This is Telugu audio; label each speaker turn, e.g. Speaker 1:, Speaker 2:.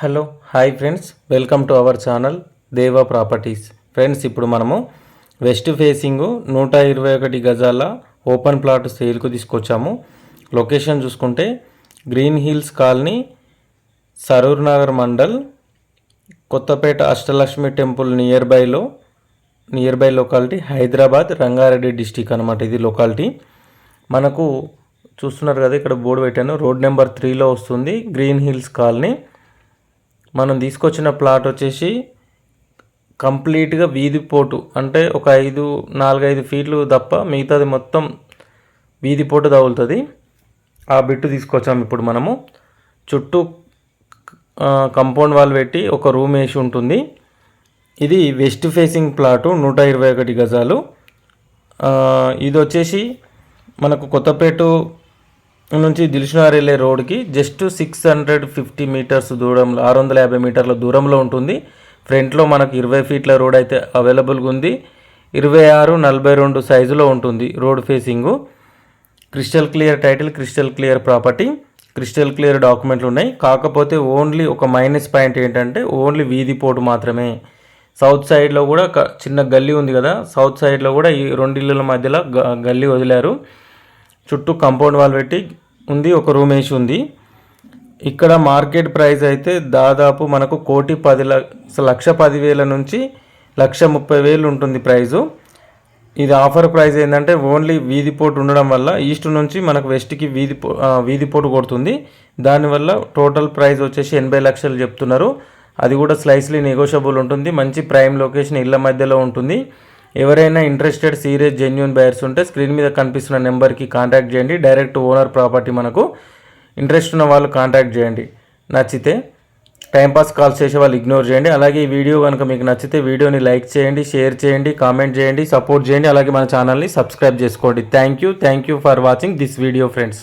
Speaker 1: Hello hi friends. Welcome to our channel Deva properties. Friends ఇప్పుడు మనము వెస్ట్ ఫేసింగ్ నూట ఇరవై ఒకటి గజాల ఓపెన్ ప్లాట్ సేల్కు తీసుకొచ్చాము. లొకేషన్ చూసుకుంటే green hills colony Saroor Nagar mandal Kothapet Ashtalakshmi temple near బైలో near by locality Hyderabad Rangareddy district అనమాట ఇది లొకాలిటీ. మనకు చూస్తున్నారు కదా ఇక్కడ బోర్డు పెట్టాను. రోడ్ నెంబర్ త్రీలో వస్తుంది గ్రీన్ హిల్స్ కాలనీ. మనం తీసుకొచ్చిన ప్లాట్ వచ్చేసి కంప్లీట్గా వీధి పోటు. అంటే ఒక ఐదు నాలుగైదు ఫీట్లు తప్ప మిగతాది మొత్తం వీధి పోటు తగులుతుంది. ఆ బిట్టు తీసుకొచ్చాము ఇప్పుడు మనము. చుట్టూ కంపౌండ్ వాల్ పెట్టి ఒక రూమ్ వేసి ఉంటుంది. ఇది వెస్ట్ ఫేసింగ్ ప్లాటు నూట ఇరవై ఒకటి గజాలు. ఇది వచ్చేసి మనకు కొత్తపేట నుంచి దిల్సునార్ వెళ్ళే రోడ్కి just six hundred fifty meters దూరంలో ఆరు వందల యాభై మీటర్ల దూరంలో ఉంటుంది. ఫ్రంట్లో మనకు ఇరవై ఫీట్ల రోడ్ అయితే అవైలబుల్గా ఉంది. ఇరవై ఆరు నలభై రెండు సైజులో ఉంటుంది road facing. Crystal clear title crystal clear property crystal clear డాక్యుమెంట్లు ఉన్నాయి. కాకపోతే ఓన్లీ ఒక మైనస్ పాయింట్ ఏంటంటే ఓన్లీ వీధి పోటు మాత్రమే. సౌత్ సైడ్లో కూడా చిన్న గల్లీ ఉంది కదా సౌత్ సైడ్లో కూడా ఈ రెండు ఇళ్ళల మధ్యలో గ- గల్లీ వదిలారు. చుట్టూ కంపౌండ్ వాల్ పెట్టి ఉంది ఒక రూమ్ వేసి ఉంది. ఇక్కడ మార్కెట్ ప్రైస్ అయితే దాదాపు మనకు కోటి పది లక్ష లక్ష పదివేల నుంచి లక్ష ముప్పై వేలు ఉంటుంది ప్రైజు ఇది ఆఫర్ ప్రైస్ ఏంటంటే ఓన్లీ వీధి పోటు ఉండడం వల్ల ఈస్ట్ నుంచి మనకు వెస్ట్కి వీధి పో- వీధి పోటు కొడుతుంది. దానివల్ల టోటల్ ప్రైస్ వచ్చేసి ఎనభై లక్షలు చెప్తున్నారు. అది కూడా స్లైస్లీ నెగోషియబుల్ ఉంటుంది. మంచి ప్రైమ్ లొకేషన్ ఇళ్ళ మధ్యలో ఉంటుంది. ఎవరైనా ఇంట్రెస్టెడ్ సీరియస్ జెన్యున్ బయర్స్ ఉంటే స్క్రీన్ మీద కనిపిస్తున్న నెంబర్కి కాంటాక్ట్ చేయండి. డైరెక్ట్ ఓనర్ ప్రాపర్టీ మనకు ఇంట్రెస్ట్ ఉన్న వాళ్ళు కాంటాక్ట్ చేయండి. నచ్చితే టైంపాస్ కాల్స్ చేసే వాళ్ళు ఇగ్నోర్ చేయండి. అలాగే ఈ వీడియో కనుక మీకు నచ్చితే వీడియోని లైక్ చేయండి షేర్ చేయండి కామెంట్ చేయండి సపోర్ట్ చేయండి. అలాగే మన ఛానల్ని సబ్స్క్రైబ్ చేసుకోండి. Thank you thank you for watching this video friends